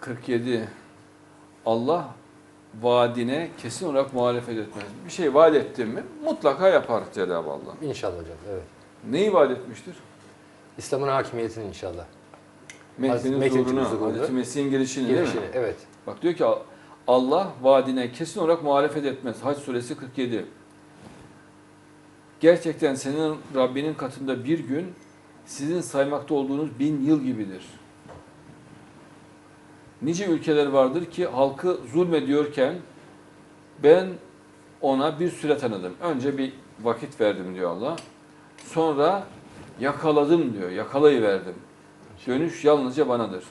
47 Allah vaadine kesin olarak muhalefet etmez. Bir şey vaat etti mi mutlaka yapar Cenab-ı Allah. İnşallah hocam. Evet. Neyi vaat etmiştir? İslam'ın hakimiyetini inşallah. Mehdi'nin zuhurunu, Hazreti Mesih'in gelişini değil mi? Gelişini. Evet. Bak diyor ki Allah vaadine kesin olarak muhalefet etmez. Hac suresi 47. Gerçekten senin Rabbinin katında bir gün sizin saymakta olduğunuz bin yıl gibidir. Nice ülkeler vardır ki halkı zulmediyorken ben ona bir süre tanıdım. Önce bir vakit verdim diyor Allah. Sonra yakaladım diyor. Yakalayıverdim. Dönüş yalnızca banadır.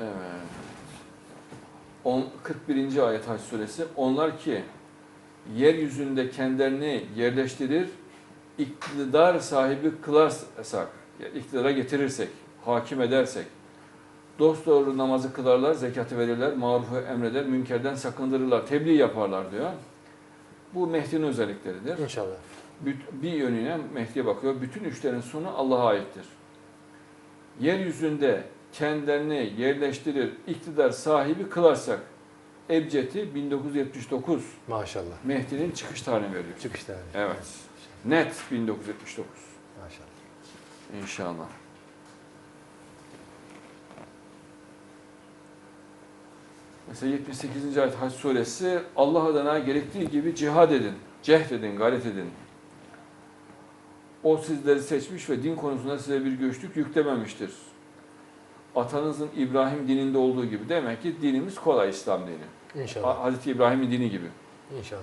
Evet. On- 41. ayet Hac suresi. Onlar ki yeryüzünde kendilerini yerleştirir, iktidar sahibi kılarsak, yani iktidara getirirsek, hakim edersek, dosdoğru namazı kılarlar, zekatı verirler, marufu emreder, münkerden sakındırırlar, tebliğ yaparlar diyor. Bu Mehdi'nin özellikleridir. İnşallah. Bir yönüne Mehdi'ye bakıyor. Bütün üçlerin sonu Allah'a aittir. Yeryüzünde kendilerini yerleştirir, iktidar sahibi kılarsak, Ebced'i 1979 Maşallah. Mehdi'nin çıkış tarihini veriyor. Çıkış tarihi. Evet. Net 1979. Maşallah. İnşallah. Mesela 78. ayet Hac suresi Allah adına gerektiği gibi cihad edin, cehd edin, gayret edin. O sizleri seçmiş ve din konusunda size bir göçlük yüklememiştir. Atanızın İbrahim dininde olduğu gibi. Demek ki dinimiz kolay İslam dini. İnşallah. Hazreti İbrahim'in dini gibi. İnşallah.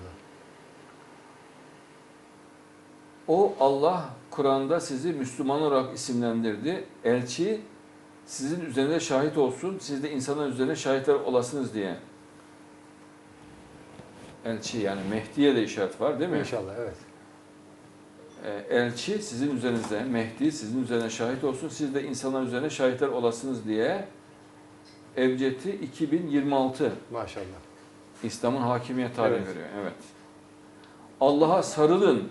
O Allah Kur'an'da sizi Müslüman olarak isimlendirdi. Elçi sizin üzerinde şahit olsun, siz de insanlar üzerine şahitler olasınız diye. Elçi yani Mehdi'ye de işaret var değil mi? İnşallah evet. Ee, Elçi sizin üzerinizde, Mehdi sizin üzerine şahit olsun, siz de insanlar üzerine şahitler olasınız diye. Ebced'i 2026 Maşallah. İslam'ın hakimiyet tarihi Evet. veriyor. Evet. Allah'a sarılın.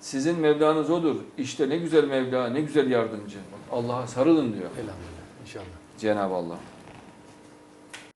Sizin Mevlanız odur. İşte ne güzel Mevla, ne güzel yardımcı. Allah'a sarılın diyor Elhamdülillah. İnşallah. Cenab-ı Allah.